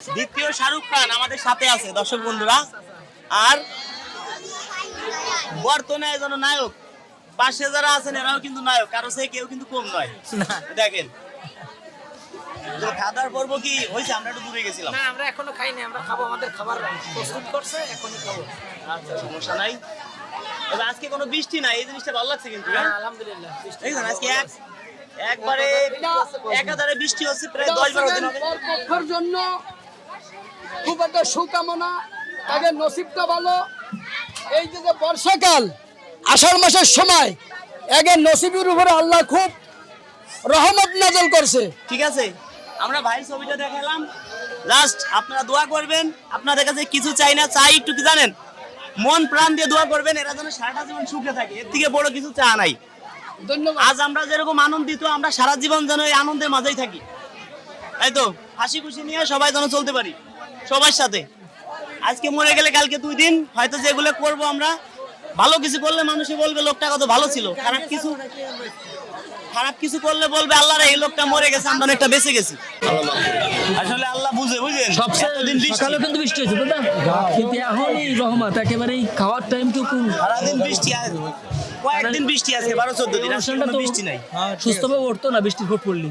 দ্বিতীয় শাহরুখ খান আমাদের সাথে আছে দর্শক বন্ধুরা। আর বর্তমানে যেন নায়ক পাশে যারা আছেন এরাও কিন্তু নায়ক কারও সে কেউ কিন্তু কম নয়। দেখেন। তো খাদার পর্ব কি হয়েছে? আমরা একটু দূরে গেছিলাম। না আমরা এখনও খাইনি আমরা খাব আমাদের খাবার প্রস্তুত করছে এখনই খাব। আচ্ছা সমস্যা নাই। তবে আজকে কোনো বৃষ্টি নাই এই জিনিসটা ভালো লাগছে কিন্তু হ্যাঁ? হ্যাঁ? আলহামদুলিল্লাহ বৃষ্টি দেখছেন আজকে এক একবারে একাধারে বৃষ্টি হচ্ছে প্রায় দশ বারো দিন জন্য খুব একটা সুকামনা তাদের নসিবটা ভালো। এই যে যে বর্ষাকাল আষাঢ় মাসের সময় একের নসিবের উপরে আল্লাহ খুব রহমত নাজল করছে। ঠিক আছে আমরা ভাই ছবিটা দেখালাম। লাস্ট আপনারা দোয়া করবেন। আপনাদের কাছে কিছু চাই না চাই একটু কি জানেন? মন প্রাণ দিয়ে দোয়া করবেন এরা যেন সারাটা জীবন সুখে থাকে। এর থেকে বড় কিছু চা নাই। ধন্যবাদ। আজ আমরা যেরকম আনন্দিত আমরা সারা জীবন যেন এই আনন্দের মাঝেই থাকি। তাই তো? হাসি খুশি নিয়ে সবাই যেন চলতে পারি। সবার সাথে। আজকে মরে গেলে কালকে দুই দিন হয়তো যেগুলো করব আমরা ভালো কিছু করলে মানুষে বলবে লোকটা কত ভালো ছিল। খারাপ কিছু খারাপ কিছু করলে বলবে আল্লাহ এই লোকটা মরে গেছে আমরা অনেকটা বেঁচে গেছি। আসলে আল্লাহ বুঝে বুঝেন? বৃষ্টি। সকালে কিন্তু বৃষ্টি হয়েছে দাদা কিন্তু এখনই রহমত একেবারে খাওয়ার টাইম তো খুব সারাদিন বৃষ্টি আছে কয়েকদিন বৃষ্টি আছে বারো চোদ্দ দিন কোনো তো বৃষ্টি নাই। সুস্থভাবে উঠতো না বৃষ্টির ফুট পড়লি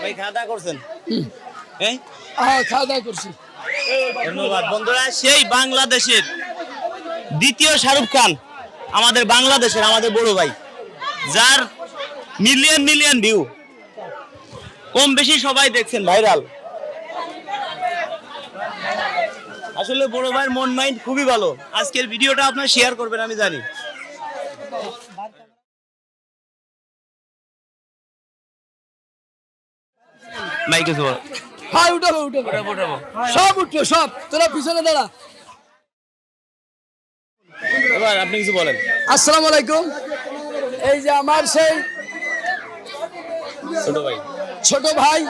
ভাই খাওয়া দাওয়া করছেন এই? হ্যাঁ খাওয়া দাওয়া করছি। ধন্যবাদ। বন্ধুরা সেই বাংলাদেশের দ্বিতীয় শাহরুখ খান আমাদের বাংলাদেশের আমাদের বড় ভাই যার মিলিয়ন মিলিয়ন ভিউ কম বেশি সবাই দেখছেন ভাইরাল আসলে বড় ভাইয়ের মন মাইন্ড খুবই ভালো। আজকের ভিডিওটা আপনার শেয়ার করবেন আমি জানি। ভাই কিছু হ্যাঁ উঠাবো উঠাবো। সব উঠবো সব। তোরা পিছনে দাঁড়া। এবার আপনি কিছু বলেন। আসসালামু আলাইকুম। এই যে আমার সেই ছোট ভাই। ছোট ভাই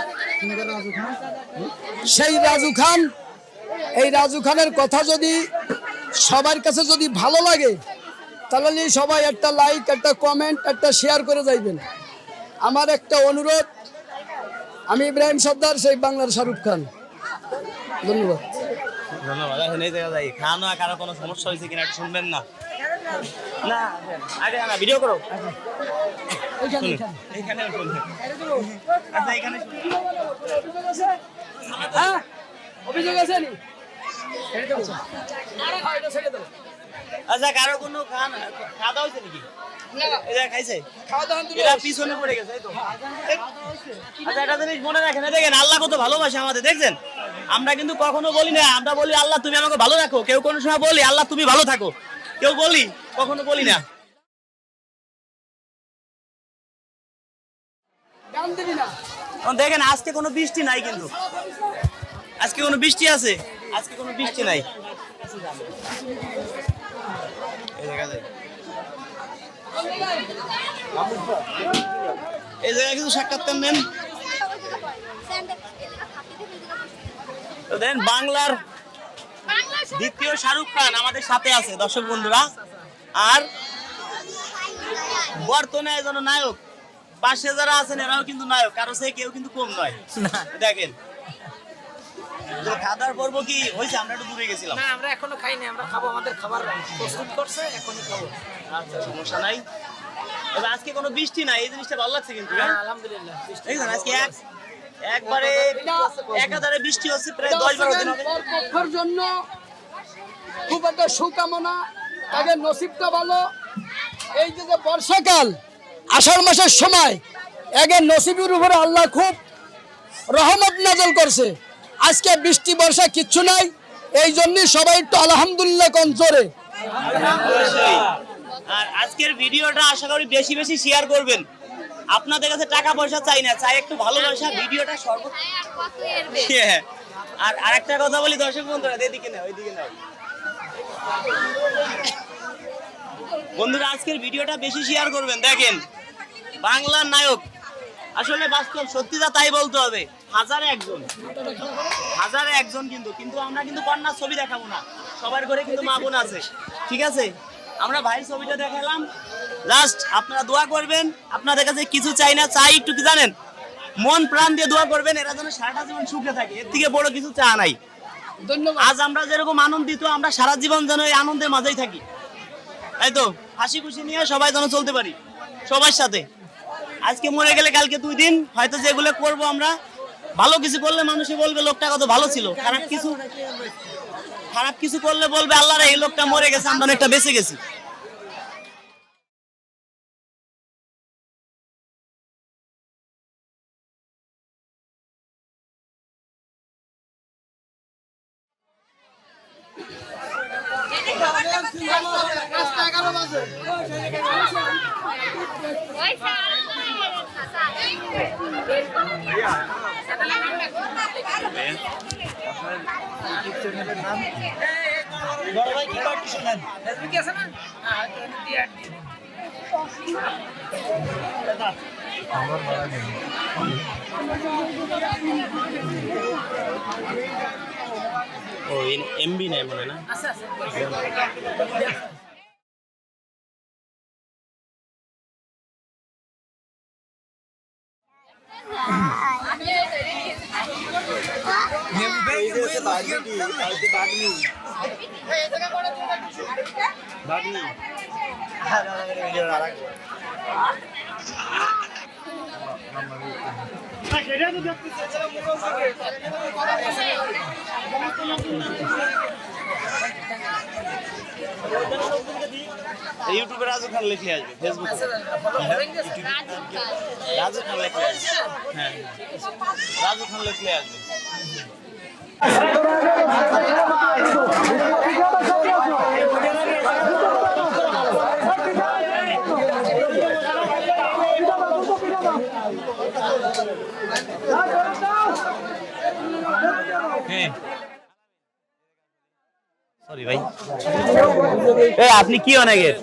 সেই রাজু খান। এই রাজু খানের কথা যদি সবার কাছে যদি ভালো লাগে তাহলে সবাই একটা লাইক একটা কমেন্ট একটা শেয়ার করে যাইবেন। আমার একটা অনুরোধ আমি ইব্রাহিম সর্দার সেই বাংলার শাহরুখ খান। ধন্যবাদ। ধন্যবাদ। এখন এই জায়গা যাই। কারও কোনো সমস্যা হয়েছে কিনা শুনবেন না। না আগে না ভিডিও করো। এইখানে শুনুন, আচ্ছা এখানে অভিযোগ আছে নি হ্যাঁ। আচ্ছা কারও কোনো খাওয়া দাওয়া হয়েছে নাকি? এই খাইছে? খাওয়া দাওয়া দিলে এরা পিছনে পড়ে গেছে তো। আচ্ছা একটা জিনিস মনে রাখেন দেখেন আল্লাহ কত ভালোবাসে আমাদের দেখছেন? আমরা কিন্তু কখনো বলি না আমরা বলি আল্লাহ তুমি আমাকে ভালো রাখো। কেউ কোনো সময় বলি আল্লাহ তুমি ভালো থাকো। কেউ বলি কখনো বলি না। দেখেন আজকে কোনো বৃষ্টি নাই কিন্তু। আজকে কোনো বৃষ্টি আছে? আজকে কোনো বৃষ্টি নাই। এই জায়গায় কিছু সাক্ষাৎকার নেন। দেন বাংলার দ্বিতীয় শাহরুখ খান আমাদের সাথে আছে দর্শক বন্ধুরা। আর বর্তমানে যেন নায়ক। পাশে যারা আছেন এরাও কিন্তু নায়ক কারও সে কেউ কিন্তু কম নয়। দেখেন। তো খাদার পর্ব কি হয়েছে? আমরা একটু দূরে গেছিলাম। না আমরা এখনও খাইনি আমরা খাব আমাদের খাবার। প্রস্তুত করছে এখনই খাব। আচ্ছা সমস্যা নাই। তবে আজকে কোনো বৃষ্টি নাই এই জিনিসটা ভালো লাগছে কিন্তু হ্যাঁ? হ্যাঁ? আলহামদুলিল্লাহ বৃষ্টি আজকে এক একবারে একাধারে বৃষ্টি হচ্ছে প্রায় দশ বারো দিন হবে। পক্ষের জন্য খুব একটা সুকামনা। তাদের নসিবটা ভালো। এই যে যে বর্ষাকাল আষাঢ় মাসের সময় একের নসিবের উপরে আল্লাহ খুব রহমত নাজল করছে। আজকে বৃষ্টি বর্ষা কিচ্ছু নাই। এই জন্যই সবাই একটু আলহামদুলিল্লাহ কঞ্চরে অবশ্যই। আর আজকের ভিডিওটা আশা করি বেশি বেশি শেয়ার করবেন। আপনাদের কাছে টাকা পয়সা চাই না চাই একটু ভালোবাসা ভিডিওটা সর্ব আর হ্যাঁ। আর আরেকটা কথা বলি দর্শক বন্ধুরা এদিকে না ওইদিকে না বন্ধুরা আজকের ভিডিওটা বেশি শেয়ার করবেন। দেখেন বাংলার নায়ক আসলে বাস্তব সত্যি যা তাই বলতে হবে। হাজারে একজন। হাজারে একজন কিন্তু কিন্তু আমরা কিন্তু কন্যার ছবি দেখাবো না। সবার ঘরে কিন্তু মা বোন আছে। ঠিক আছে? আমরা ভাইয়ের ছবিটা দেখালাম। লাস্ট আপনারা দোয়া করবেন। আপনাদের কাছে কিছু চাই না চাই একটু কি জানেন? মন প্রাণ দিয়ে দোয়া করবেন এরা যেন সারাটা জীবন সুখে থাকে। এর থেকে বড় কিছু চা নাই। ধন্যবাদ। আজ আমরা যেরকম আনন্দিত আমরা সারা জীবন যেন এই আনন্দের মাঝেই থাকি। তাই তো? হাসি খুশি নিয়ে সবাই যেন চলতে পারি। সবার সাথে। আজকে মরে গেলে কালকে দুই দিন হয়তো যেগুলো করব আমরা। ভালো কিছু করলে মানুষই বলবে লোকটা কত ভালো ছিল। খারাপ কিছু খারাপ কিছু করলে বলবে আল্লাহ রে, এই লোকটা মরে গেছে আমরা অনেকটা বেঁচে গেছি। ফেসবুকে আছে না ও এমবি নাই মনে না আছে আছে ইউটিউবে রাজু খান লিখলে আসবে ফেসবুকে রাজু খান। লিখলে আসবে। হ্যাঁ রাজু খান লিখলে আসবে। সরি ভাই আপনি কি অনেকের?